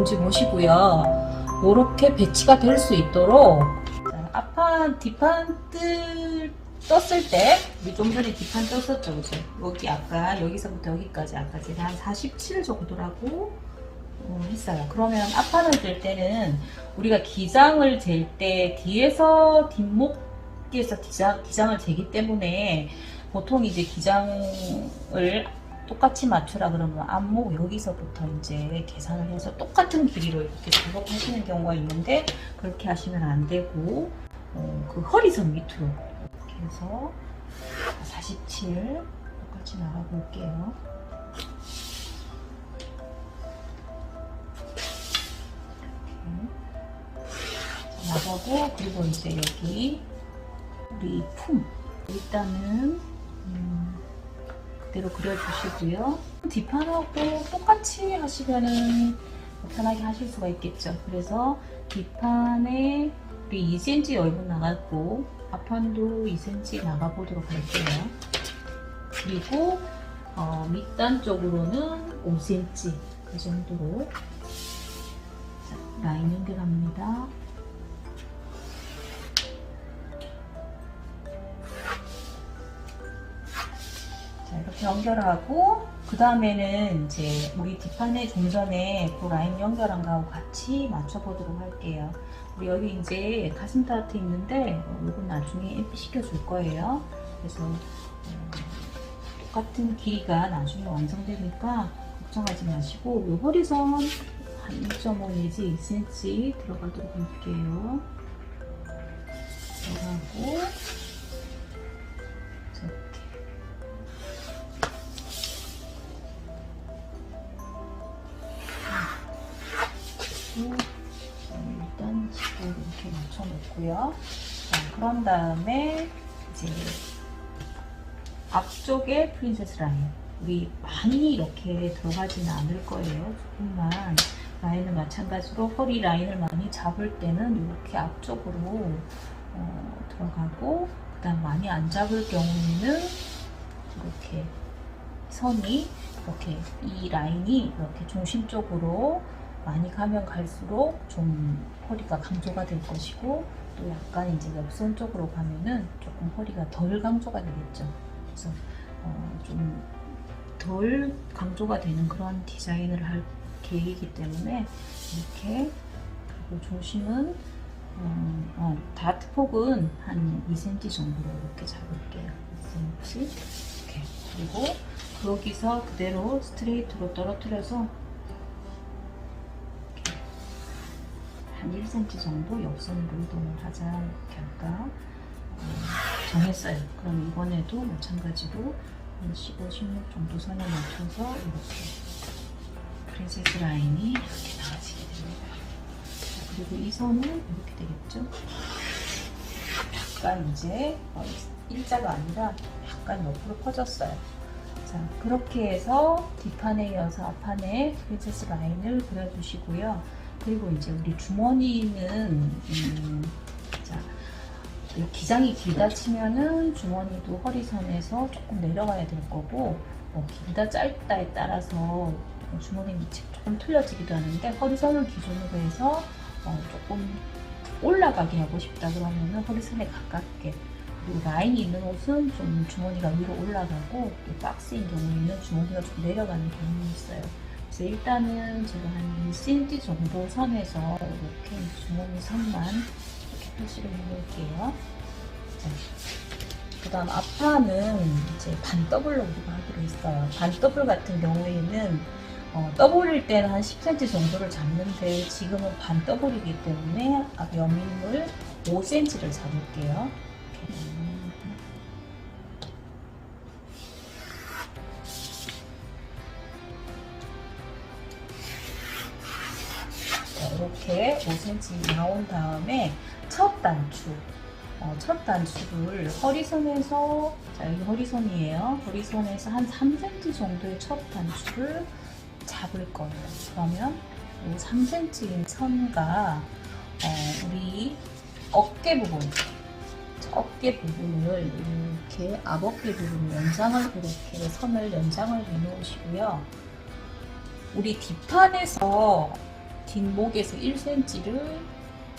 엄지 보시고요. 이렇게 배치가 될 수 있도록 자, 앞판, 뒷판 뜰, 떴을 때, 우리 좀 전에 뒷판 떴었죠, 그죠? 여기 아까, 여기서부터 여기까지 아까 제가 한 47 정도라고 어, 했어요. 그러면 앞판을 들 때는 우리가 기장을 잴 때 뒤에서 뒷목에서 기장, 기장을 재기 때문에 보통 이제 기장을 똑같이 맞추라 그러면 앞목 여기서부터 이제 계산을 해서 똑같은 길이로 이렇게 작업하시는 경우가 있는데 그렇게 하시면 안 되고 어, 그 허리선 밑으로 이렇게 해서 47 똑같이 나가볼게요. 자, 나가고 그리고 이제 여기 우리 품 일단은 음, 그대로 그려주시고요. 뒷판하고 똑같이 하시면은 편하게 하실 수가 있겠죠. 그래서 뒷판에 우리 2cm 얼굴 나갔고 앞판도 2cm 나가보도록 할게요. 그리고 어, 밑단 쪽으로는 5cm 그 정도로 자, 라인 연결합니다. 연결하고 그 다음에는 이제 우리 뒷판에 좀 전에 그 라인 연결한 거하고 같이 맞춰보도록 할게요. 우리 여기 이제 가슴 타트 있는데 어, 이건 나중에 앰프 시켜줄 거예요. 그래서 어, 똑같은 길이가 나중에 완성되니까 걱정하지 마시고 요 허리선 한1.5 내지 2cm 들어가도록 할게요. 들어가고 맞춰놓고요. 자, 그런 다음에 이제 앞쪽에 프린세스 라인. 우리 많이 이렇게 들어가지는 않을 거예요. 조금만 라인을 마찬가지로 허리 라인을 많이 잡을 때는 이렇게 앞쪽으로 어, 들어가고 그 다음 많이 안 잡을 경우에는 이렇게 선이 이렇게 이 라인이 이렇게 중심 쪽으로 많이 가면 갈수록 좀 허리가 강조가 될 것이고 또 약간 이제 옆선 쪽으로 가면은 조금 허리가 덜 강조가 되겠죠. 그래서 어, 좀 덜 강조가 되는 그런 디자인을 할 계획이기 때문에 이렇게 그리고 중심은 어, 어, 다트 폭은 한 2cm 정도로 이렇게 잡을게요. 2cm 이렇게 그리고 거기서 그대로 스트레이트로 떨어뜨려서 한 1cm 정도 옆선으로 이동을 하자 이렇게 아까 어, 정했어요. 그럼 이번에도 마찬가지로 한 15, 16 정도 선에 맞춰서 이렇게 프린세스 라인이 이렇게 나와지게 됩니다. 자, 그리고 이 선은 이렇게 되겠죠? 약간 이제 어, 일자가 아니라 약간 옆으로 퍼졌어요. 자, 그렇게 해서 뒷판에 이어서 앞판에 프린세스 라인을 그려주시고요. 그리고 이제 우리 주머니는 음, 자, 이 기장이 길다 치면은 주머니도 허리선에서 조금 내려가야 될 거고 뭐 길다 짧다에 따라서 주머니 위치 조금 틀려지기도 하는데 허리선을 기준으로 해서 어, 조금 올라가게 하고 싶다 그러면은 허리선에 가깝게 그리고 라인이 있는 옷은 좀 주머니가 위로 올라가고 또 박스인 경우에는 주머니가 좀 내려가는 경우가 있어요. 그래서 일단은 제가 한 1cm 정도 선에서 이렇게 주머니 선만 이렇게 표시를 해볼게요. 그 다음 앞판은 이제 반 더블로 우리가 하기로 했어요. 반 더블 같은 경우에는 어, 더블일 때는 한 10cm 정도를 잡는데 지금은 반 더블이기 때문에 앞 여밈을 5cm를 잡을게요. 이렇게. 이렇게 5cm 나온 다음에 첫 단추. 어, 첫 단추를 허리선에서 자 여기 허리선이에요. 허리선에서 한 3cm 정도의 첫 단추를 잡을 거예요. 그러면 이 3cm인 선과 어, 우리 어깨 부분 어깨 부분을 이렇게 앞어깨 부분 연장을 이렇게 선을 연장을 해 놓으시고요. 우리 뒷판에서 뒷목에서 1cm를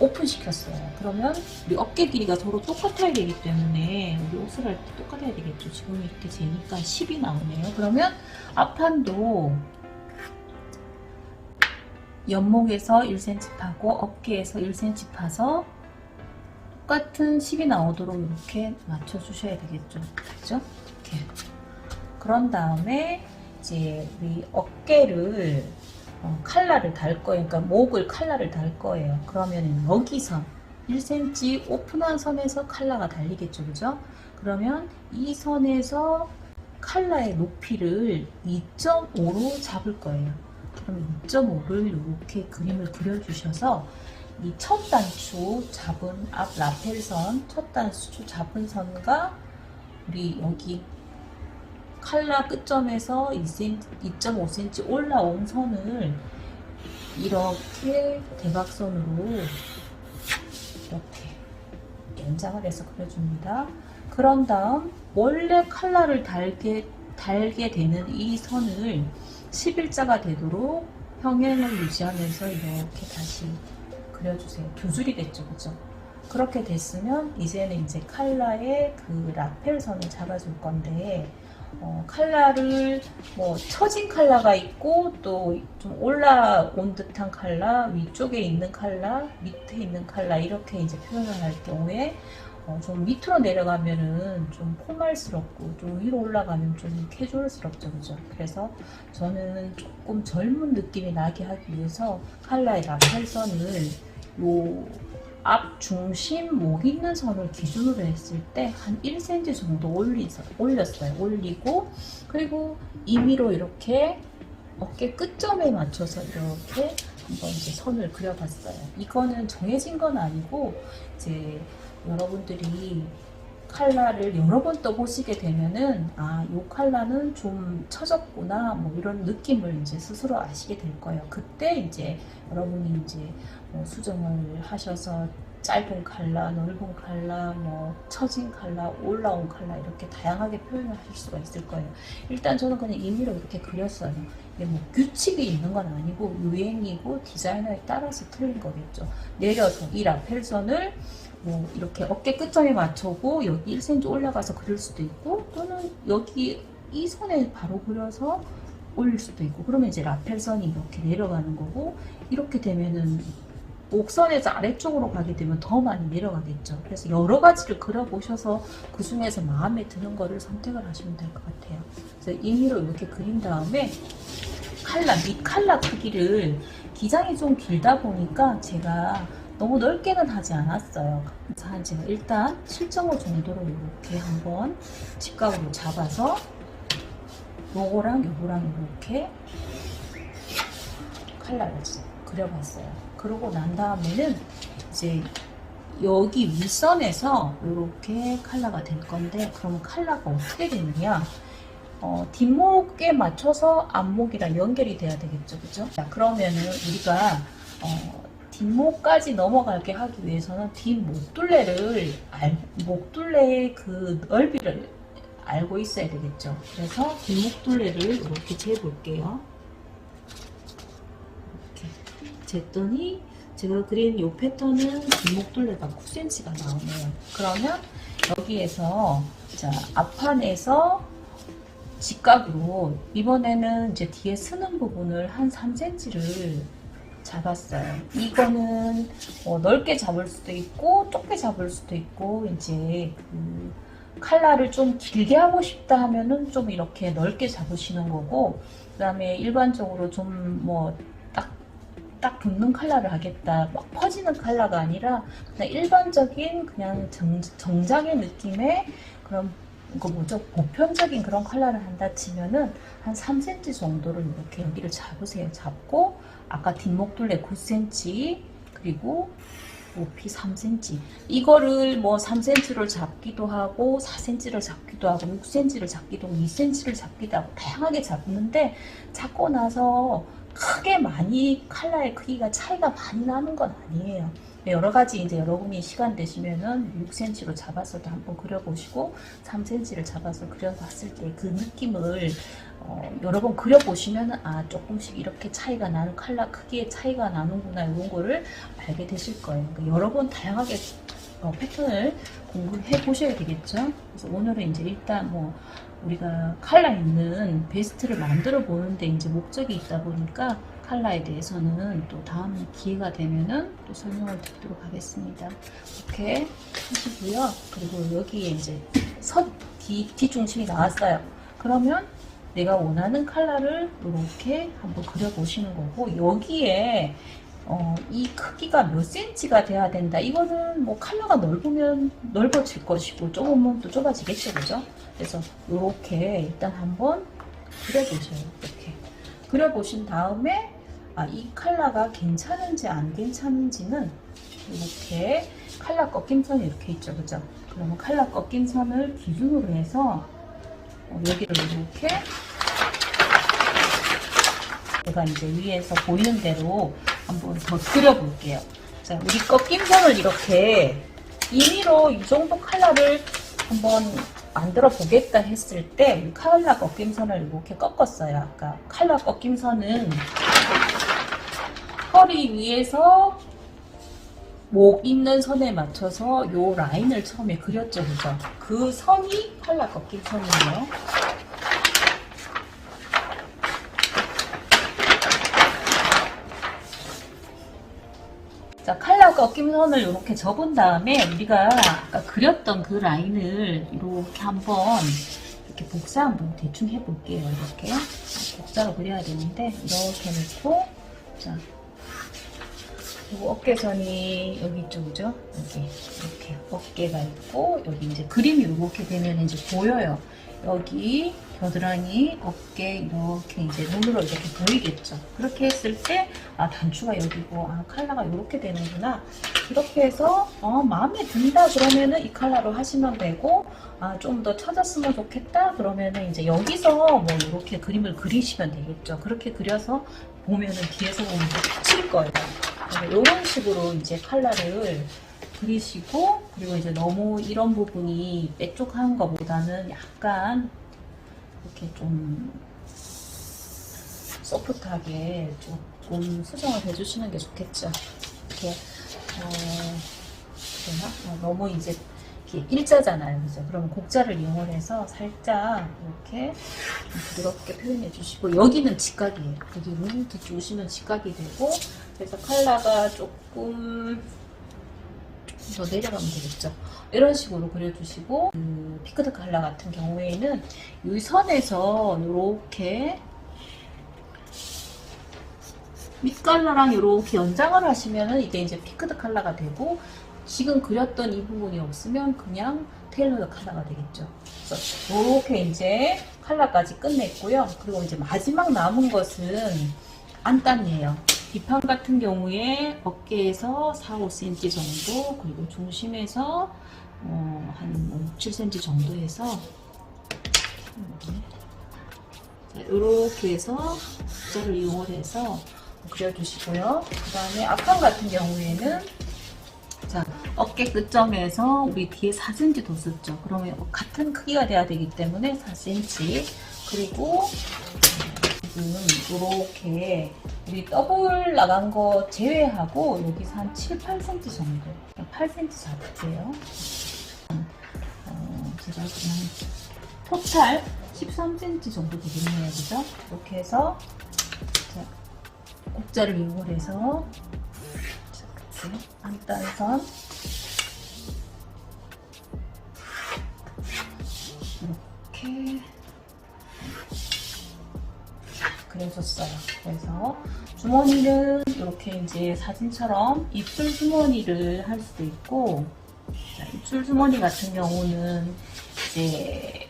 오픈시켰어요. 그러면 우리 어깨 길이가 서로 똑같아야 되기 때문에 우리 옷을 할 때 똑같아야 되겠죠. 지금 이렇게 재니까 10이 나오네요. 그러면 앞판도 연목에서 1cm 파고 어깨에서 1cm 파서 똑같은 10이 나오도록 이렇게 맞춰주셔야 되겠죠. 그죠? 이렇게. 그런 다음에 이제 우리 어깨를 어, 칼라를 달 거예요. 그러니까 목을 칼라를 달 거예요. 그러면 여기서 1cm 오픈한 선에서 칼라가 달리겠죠. 그죠? 그러면 이 선에서 칼라의 높이를 2.5로 잡을 거예요. 그럼 2.5를 이렇게 그림을 그려주셔서 이 첫 단추 잡은 앞 라펠선, 첫 단추 잡은 선과 우리 여기 칼라 끝점에서 2cm, 2.5cm 올라온 선을 이렇게 대각선으로 이렇게 연장을 해서 그려줍니다. 그런 다음 원래 칼라를 달게, 달게 되는 이 선을 11자가 되도록 평행을 유지하면서 이렇게 다시 그려주세요. 두 줄이 됐죠, 그죠? 그렇게 됐으면 이제는 이제 칼라의 그 라펠 선을 잡아줄 건데 어, 칼라를 뭐 처진 칼라가 있고 또 좀 올라온 듯한 칼라, 위쪽에 있는 칼라, 밑에 있는 칼라 이렇게 이제 표현을 할 경우에 어, 좀 밑으로 내려가면은 좀 포말스럽고 좀 위로 올라가면 좀 캐주얼스럽죠, 그죠? 그래서 저는 조금 젊은 느낌이 나게 하기 위해서 칼라의 라펠선을 요앞 중심 목 있는 선을 기준으로 했을 때 한 1cm 정도 올리, 올렸어요. 올리고 그리고 임의로 이렇게 어깨 끝점에 맞춰서 이렇게 한번 이제 선을 그려봤어요. 이거는 정해진 건 아니고 이제 여러분들이 칼라를 여러 번 떠보시게 되면은 아, 요 칼라는 좀 처졌구나 뭐 이런 느낌을 이제 스스로 아시게 될 거예요. 그때 이제 여러분이 이제 뭐 수정을 하셔서 짧은 칼라, 넓은 칼라, 뭐 처진 칼라, 올라온 칼라 이렇게 다양하게 표현을 하실 수가 있을 거예요. 일단 저는 그냥 임의로 이렇게 그렸어요. 이게 뭐 규칙이 있는 건 아니고 유행이고 디자이너에 따라서 틀린 거겠죠. 내려서 이 라펠선을 뭐 이렇게 어깨 끝점에 맞추고 여기 1cm 올라가서 그릴 수도 있고 또는 여기 이 선에 바로 그려서 올릴 수도 있고 그러면 이제 라펠선이 이렇게 내려가는 거고 이렇게 되면은 목선에서 아래쪽으로 가게 되면 더 많이 내려가겠죠. 그래서 여러 가지를 그려보셔서 그 중에서 마음에 드는 거를 선택을 하시면 될 것 같아요. 그래서 임의로 이렇게 그린 다음에 칼라, 밑 칼라 크기를 기장이 좀 길다 보니까 제가 너무 넓게는 하지 않았어요. 한 제가 일단 7.5 정도로 이렇게 한번 직각으로 잡아서 요거랑 요거랑 이렇게 칼라를 그려봤어요. 그러고 난 다음에는 이제 여기 윗선에서 이렇게 칼라가 될 건데 그러면 칼라가 어떻게 되느냐? 어, 뒷목에 맞춰서 앞목이랑 연결이 돼야 되겠죠 그죠? 자 그러면은 우리가 어, 뒷목까지 넘어가게 하기 위해서는 뒷목둘레를 알, 목둘레의 그 넓이를 알고 있어야 되겠죠. 그래서 뒷목둘레를 이렇게 재볼게요 쟀더니 제가 그린 이 패턴은 뒷목둘레가 9cm가 나오네요. 그러면 여기에서 자 앞판에서 직각으로 이번에는 이제 뒤에 쓰는 부분을 한 3cm를 잡았어요. 이거는 어, 넓게 잡을 수도 있고 좁게 잡을 수도 있고 이제 그 칼라를 좀 길게 하고 싶다 하면은 좀 이렇게 넓게 잡으시는 거고 그 다음에 일반적으로 좀뭐 딱 붙는 컬러를 하겠다. 막 퍼지는 컬러가 아니라 그냥 일반적인 그냥 정, 정장의 느낌의 그런 그 뭐죠 보편적인 그런 컬러를 한다 치면은 한 3cm 정도를 이렇게 여기를 잡으세요. 잡고 아까 뒷목둘레 9cm 그리고 높이 3cm 이거를 뭐 3cm를 잡기도 하고 4cm를 잡기도 하고 6cm를 잡기도 하고 2cm를 잡기도 하고 다양하게 잡는데 잡고 나서 크게 많이 칼라의 크기가 차이가 많이 나는 건 아니에요. 여러 가지 이제 여러분이 시간 되시면은 6cm로 잡아서도 한번 그려보시고 3cm를 잡아서 그려봤을 때 그 느낌을 어, 여러 번 그려보시면은 아 조금씩 이렇게 차이가 나는 칼라 크기의 차이가 나는구나 이런 거를 알게 되실 거예요. 그러니까 여러 번 다양하게 어, 패턴을 공부해 보셔야 되겠죠. 그래서 오늘은 이제 일단 뭐 우리가 칼라 있는 베스트를 만들어 보는데 이제 목적이 있다 보니까 칼라에 대해서는 또 다음 기회가 되면은 또 설명을 드리도록 하겠습니다. 이렇게 하시고요. 그리고 여기에 이제 선 뒤, 뒤중심이 나왔어요. 그러면 내가 원하는 컬러를 이렇게 한번 그려보시는 거고 여기에 어, 이 크기가 몇 센치가 돼야 된다. 이거는 뭐 컬러가 넓으면 넓어질 것이고 좁으면 또 좁아지겠죠, 그죠? 그래서 이렇게 일단 한번 그려보셔요. 이렇게 그려보신 다음에 아, 이 컬러가 괜찮은지 안 괜찮은지는 이렇게 컬러 꺾임선이 이렇게 있죠, 그죠? 그러면 컬러 꺾임선을 기준으로 해서 어, 여기를 이렇게 제가 이제 위에서 보이는 대로 한번 더 그려볼게요. 자, 우리 꺾임선을 이렇게 임의로 이 정도 컬러를 한번 만들어 보겠다 했을 때 우리 컬러 꺾임선을 이렇게 꺾었어요. 아까 컬러 꺾임선은 허리 위에서 목 있는 선에 맞춰서 요 라인을 처음에 그렸죠, 그죠? 그 선이 컬러 꺾임선이에요. 꺾임선을 이렇게 접은 다음에 우리가 아까 그렸던 그 라인을 이렇게 한번 이렇게 복사 한번 대충 해볼게요. 이렇게 복사로 그려야 되는데 이렇게 놓고 자, 어깨선이 여기 그죠? 여기 이렇게 어깨가 있고 여기 이제 그림이 이렇게 되면 이제 보여요. 여기 겨드랑이, 어깨 이렇게 이제 눈으로 이렇게 보이겠죠. 그렇게 했을 때 아 단추가 여기고 아 컬러가 이렇게 되는구나. 이렇게 해서 어, 마음에 든다 그러면은 이 컬러로 하시면 되고 아 좀 더 찾았으면 좋겠다 그러면은 이제 여기서 뭐 이렇게 그림을 그리시면 되겠죠. 그렇게 그려서 보면은 뒤에서 보면 칠 거예요. 이런 식으로 이제 컬러를 그리시고 그리고 이제 너무 이런 부분이 빼쪽한 것보다는 약간 이렇게 좀 소프트하게 조금 수정을 해주시는 게 좋겠죠. 이렇게 어? 어, 너무 이제 이렇게 일자잖아요, 그죠? 그러면 곡자를 이용해서 살짝 이렇게 좀 부드럽게 표현해 주시고 여기는 직각이에요. 여기는 뒤쪽으시면 직각이 되고 그래서 컬러가 조금 더 내려가면 되겠죠. 이런 식으로 그려주시고 그 피크드 컬러 같은 경우에는 이 선에서 이렇게 밑컬러랑 이렇게 연장을 하시면은 이게 이제 피크드 컬러가 되고 지금 그렸던 이 부분이 없으면 그냥 테일러드 컬러가 되겠죠. 이렇게 이제 컬러까지 끝냈고요. 그리고 이제 마지막 남은 것은 안단이에요. 뒷판 같은 경우에 어깨에서 4, 5cm 정도 그리고 중심에서 어, 한 6, 7cm 정도 해서 이렇게 해서 숫자를 이용해서 그려주시고요. 그 다음에 앞판 같은 경우에는 자 어깨 끝점에서 우리 뒤에 4cm 더 썼죠. 그러면 같은 크기가 돼야 되기 때문에 4cm 그리고 지금 이렇게 우리 더블 나간 거 제외하고 여기서 한 7, 8cm 정도 8cm 잡을게요. 어, 제가 그냥 토탈 13cm 정도 되겠네요. 그죠? 이렇게 해서 자, 곡자를 이용해서 자, 이렇게 안단선 이렇게 그려줬어요. 그래서 주머니는 이렇게 이제 사진처럼 입술 주머니를 할 수도 있고 자, 입술 주머니 같은 경우는 이제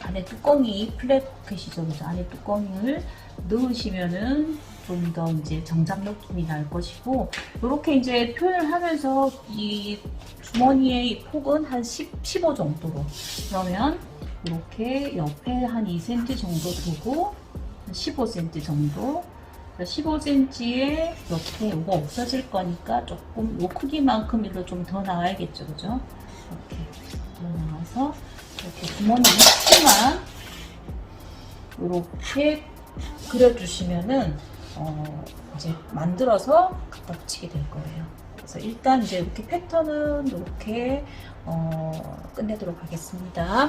안에 뚜껑이 플랫 포켓이죠. 그래서 안에 뚜껑을 넣으시면은 좀 더 이제 정장 느낌이 날 것이고 이렇게 이제 표현을 하면서 이 주머니의 이 폭은 한 10, 15 정도로 그러면 이렇게 옆에 한 2cm 정도 두고 15cm 정도 15cm에 이렇게 이거 없어질 거니까 조금 요 크기만큼이라도 좀더 나와야겠죠, 그죠? 이렇게 더 나와서 이렇게 주머니 위치만 이렇게 그려주시면은 어 이제 만들어서 갖다 붙이게 될 거예요. 그래서 일단 이제 이렇게 패턴은 이렇게 어 끝내도록 하겠습니다.